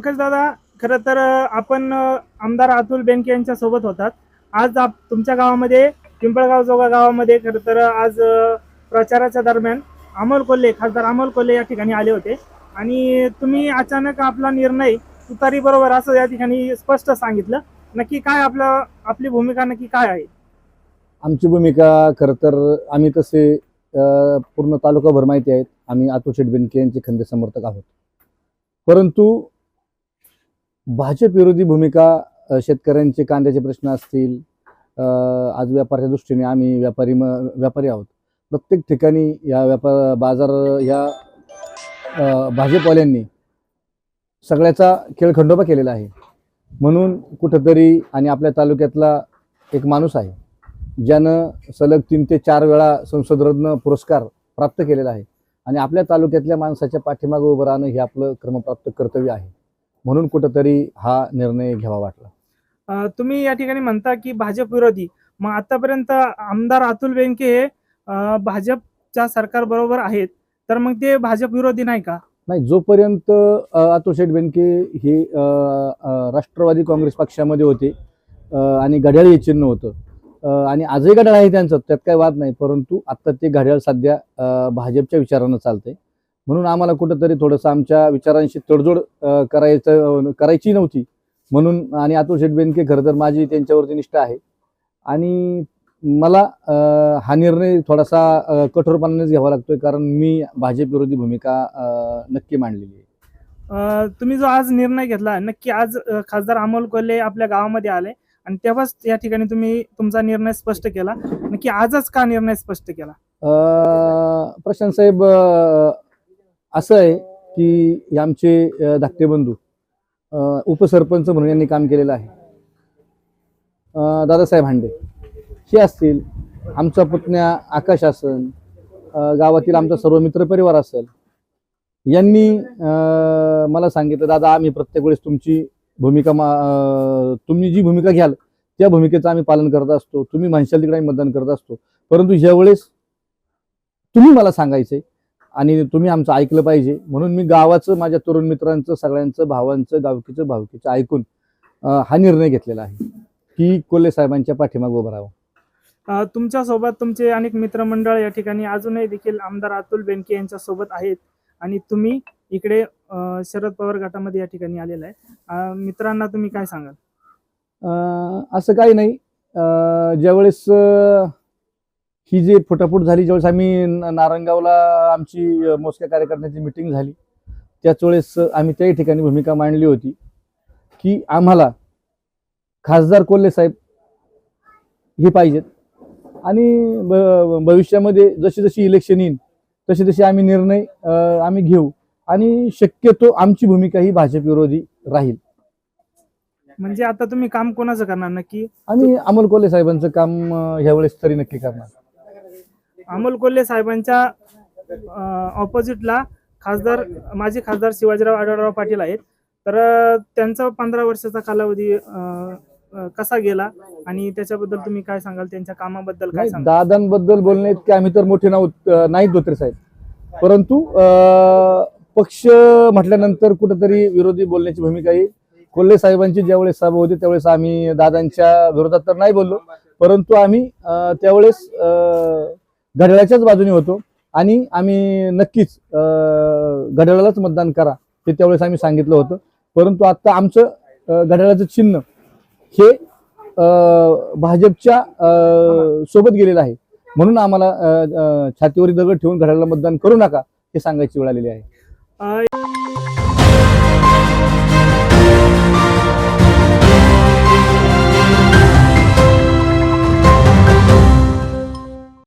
पंकज दादा खरं तर आपण आमदार अतुल बेनके यांच्या सोबत होतात. आज आप तुमच्या गावामध्ये पिंपळगाव जोगा गावामध्ये खरं तर आज प्रचाराच्या दरम्यान अमोल कोल्हे खासदार अमोल कोल्हे या ठिकाणी आले होते. आणि तुम्ही अचानक आपला निर्णय तुतारी बरोबर असं या ठिकाणी स्पष्ट सांगितलं. नक्की काय आपलं आपली भूमिका नक्की काय आहे? आमची भूमिका खरं तर आम्ही तसे पूर्ण तालुकाभर माहिती आहेत. आम्ही अतुल शेट बेनके यांचे खंदे समर्थक आहोत. परंतु भाजप विरोधी भूमिका शेतकऱ्यांचे कांद्याचे प्रश्न असतील आज व्यापाराच्या दृष्टीने आम्ही व्यापारी म व्यापारी आहोत. प्रत्येक ठिकाणी या व्यापार बाजार या भाजपवाल्यांनी सगळ्याचा खेळ खंडोबा केलेला आहे. म्हणून कुठंतरी आणि आपल्या तालुक्यातला एक माणूस आहे ज्यानं सलग तीन ते चार वेळा संसदरत्न पुरस्कार प्राप्त केलेला आहे. आणि आपल्या तालुक्यातल्या माणसाच्या पाठीमागं उभं राहणं हे आपलं क्रमप्राप्त कर्तव्य आहे. म्हणून कुठंतरी हा निर्णय घ्यावा वाटला. तुम्ही या ठिकाणी म्हणता की भाजप विरोधी. मग आतापर्यंत आमदार अतुल बेनके हे भाजपच्या सरकार बरोबर आहेत. तर मग ते भाजप विरोधी नाही का? नाही जोपर्यंत अतुल शेठ बेनके हे राष्ट्रवादी काँग्रेस पक्षामध्ये होते आणि घड्याळ हे चिन्ह होतं आणि आजही घड्याळ आहे त्यांचं त्यात काही वाद नाही. परंतु आत्ता ते घड्याळ सध्या भाजपच्या विचारानं चालतंय. म्हणून आम्हाला कुठंतरी थोडंसं आमच्या विचारांशी तडजोड करायचं करायची नव्हती. म्हणून आणि अतुल शेठ बेनके खरं तर माझी त्यांच्यावरती निष्ठा आहे. आणि मला हा निर्णय थोडासा कठोरपणानेच घ्यावा लागतोय कारण मी भाजप विरोधी भूमिका नक्की मांडलेली आहे. तुम्ही जो आज निर्णय घेतला नक्की आज खासदार अमोल कोल्हे आपल्या गावामध्ये आले आणि तेव्हाच या ठिकाणी तुम्ही तुमचा निर्णय स्पष्ट केला. नक्की आजच का निर्णय स्पष्ट केला? प्रशांत साहेब असं आहे की आमचे धाकटे बंधू उपसरपंच म्हणून यांनी काम केलेलं आहे. दादासाहेब हांडे हे असतील आमचा पुतण्या आकाश असन गावातील आमचा सर्व मित्रपरिवार असेल यांनी मला सांगितलं दादा आम्ही प्रत्येक वेळेस तुमची भूमिका मा तुम्ही जी भूमिका घ्याल त्या भूमिकेचं आम्ही पालन करत असतो. तुम्ही म्हणशाल तिकडे आम्ही मतदान करत असतो. परंतु यावेळेस तुम्ही मला सांगायचंय आणि तुम्ही आमचं ऐकलं पाहिजे. म्हणून मी गावाचं माझ्या तरुण मित्रांचं सगळ्यांचं भावांचं गावकीचं भावकीचं ऐकून हा निर्णय घेतलेला आहे की कोल्हे साहेबांच्या पाठीमागे उभं राहावं. तुमच्यासोबत तुमचे अनेक मित्रमंडळ या ठिकाणी अजूनही देखील आमदार अतुल बेनके यांच्या सोबत आहेत आणि तुम्ही इकडे शरद पवार गटामध्ये या ठिकाणी आलेला आहे. मित्रांना तुम्ही काय सांगाल? असं काही नाही. ज्यावेळेस ही जी फुटाफूट झाली ज्यावेळेस आम्ही नारंगावला आमची मोजक्या कार्यकर्त्यांची मिटिंग झाली त्याच वेळेस आम्ही त्याही ठिकाणी भूमिका मांडली होती की आम्हाला खासदार कोल्हे साहेब हे पाहिजेत. आणि ब- भविष्यामध्ये जशी जशी इलेक्शन येईल तशी तशी आम्ही निर्णय आम्ही घेऊ आणि शक्यतो आमची भूमिका ही भाजप विरोधी राहील. म्हणजे आता तुम्ही काम कोणाचं करणार? नक्की? आम्ही अमोल कोल्हे साहेबांचं काम ह्यावेळेस तरी नक्की करणार. अमोल कोल्हे साहेबांच्या ऑपोजिटला खासदार माजी खासदार शिवाजीराव आढळराव पाटील आहेत. तर त्यांचा पंधरा वर्षाचा कालावधी कसा गेला आणि त्याच्याबद्दल तुम्ही काय सांगाल? त्यांच्या कामाबद्दल काय सांगाल? दादांबद्दल बोलणे की आम्ही तर मोठे अं, नाहीत धोत्रे साहेब. परंतु पक्ष म्हटल्यानंतर कुठंतरी विरोधी बोलण्याची भूमिका ही कोल्हे साहेबांची ज्यावेळेस सभा होती त्यावेळेस आम्ही दादांच्या विरोधात तर नाही बोललो. परंतु आम्ही त्यावेळेस घड्याळाच्याच बाजूने होतो. आणि आम्ही नक्कीच घड्याळालाच मतदान करा हे त्यावेळेस आम्ही सांगितलं होतं. परंतु आता आमचं घड्याळाचं चिन्ह हे भाजपच्या सोबत गेलेलं आहे. म्हणून आम्हाला छातीवरी दगड ठेवून घड्याळाला मतदान करू नका हे सांगायची वेळ आलेली आहे.